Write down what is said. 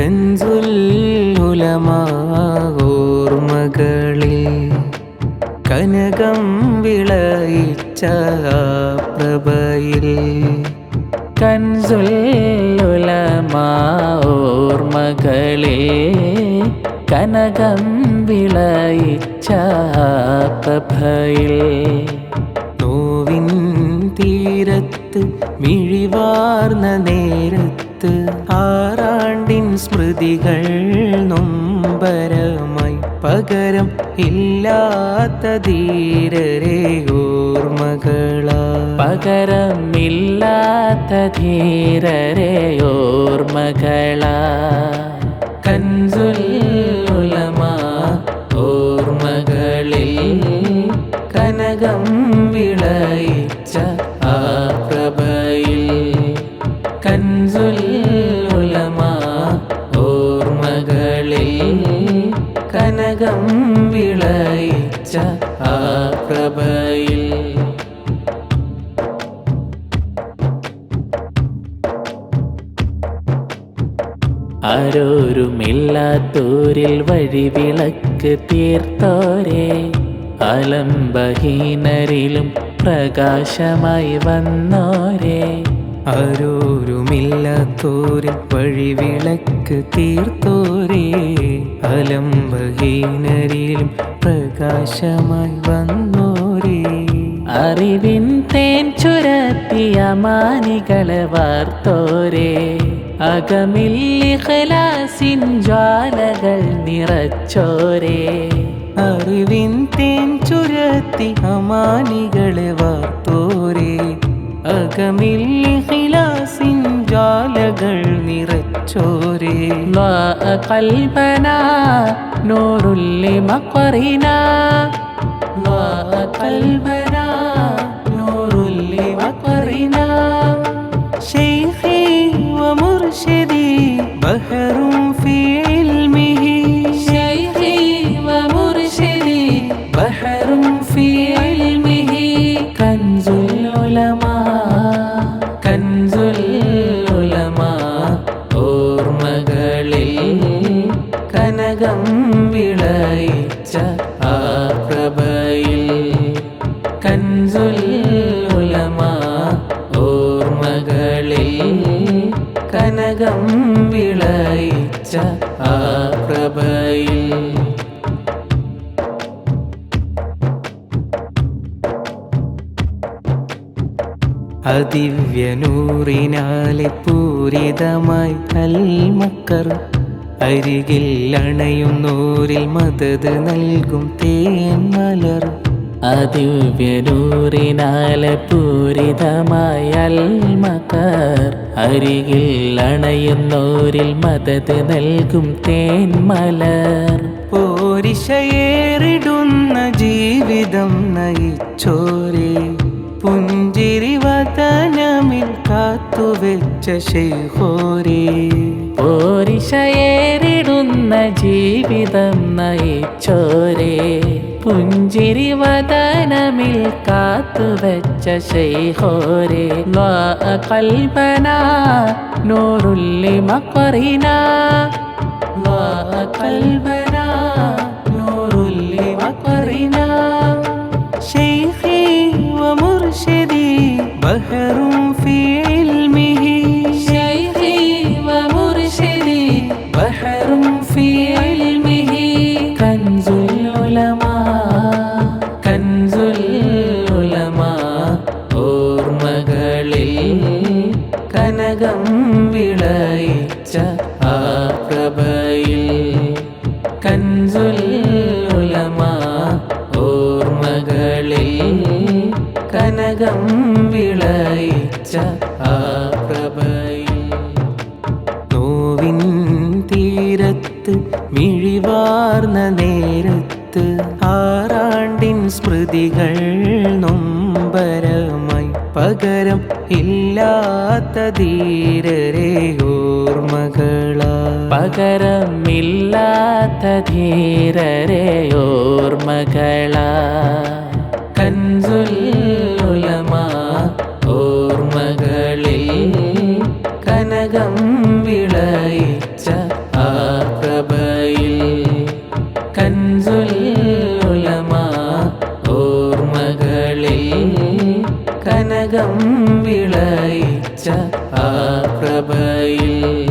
കൻസുലുലമാർമകളിൽ കനകം വിളയിച്ച പ്രഭയിൽ കൻസുല്ലുലമാർമകളിൽ കനകം വിളയിച്ച പ്രഭയിൽ നോവിൻ തീരത്ത് മിഴിവാർന്ന നേരത്ത് ആറാണ്ടിൻ സ്മൃതികൾ നൊമ്പരമായി പകരം ഇല്ലാത്ത ധീരരെ ഓർമ്മകളാ. പകരമില്ലാത്ത ധീരരെ ഓർമ്മകളാ. ആ ആരോരുമില്ലാത്തോരിൽ വഴി വിളക്ക് തീർത്തോരെ. അലംബഹീനരിലും പ്രകാശമായി വന്നോരെ. ആരോരുമില്ലാത്തോരിൽ വഴിവിളക്ക് തീർത്തോരേ. അലംബഹീനരിലും പ്രകാശമായി വന്നോരേ. അറിവിൻ തേൻ ചുരത്തിയ മാനികളെ വാർത്തോരെ. അകമില്ലിഖലാസിൻ ജ്വാലകൾ നിറച്ചോരെ. അറിവിൻ തേൻ ചുരത്തി അമാനികളെ വാർത്തോരേ അകമില്ലിഹിലാസിൻ ജാലകൾ നിറച്ചോരേ ضاء قلبنا نور لمقرنا ضاء قلبنا نور لمقرنا شيخي ومرشدي بحر في علمه شيخي ومرشدي بحر കനകം വിളയിച്ച ആ പ്രഭയിൽ കൻസുൽ ഓർമ്മകളിൽ കനകം വിളയിച്ച ആ പ്രഭയിൽ. അതിവ്യനൂറിനാലെ പൂരിതമായി അൽമക്കർ അരികിൽ അണയുന്നൂരിൽ മദത് നൽകും തേൻ മലർ. അതിവ്യനൂറിനാലെ പൂരിതമായ അൽമക്കർ അരികിൽ അണയുന്നോരിൽ മദത് നൽകും തേൻ മലർ. പോരിശയേറിടുന്ന ജീവിതം നയിച്ചോരെ. പുഞ്ചിരി വതനമിൽ കാത്തുവെച്ച ശൈഹോരേ പോരിശയേറിടുന്ന ജീവിതം നയിച്ചോരേ. പുഞ്ചിരി വദനമിൽ കാത്തുവച്ച ശൈഹോരേ കൽപ്പന നൂറുല്ലി മക്കറിന കൽബന في علمه شيخي ومرشدي بحر في علمه كنز العلماء كنز العلماء ഓർമ്മകളിൽ കനകം വിളയിച്ച ആ പ്രഭയിൽ കൻസുൽ തീരത്ത് മിഴിവാർന്ന നേരത്ത് ആറാണ്ടിൻ സ്മൃതികൾ നൊമ്പരമായി പകരം ഇല്ലാത്ത ധീരരെ ഓർമ്മകളാ. പകരമില്ലാത്ത ധീരരെ ഓർമ്മകളാ. വിളയിച്ച ആ പ്രഭയിൽ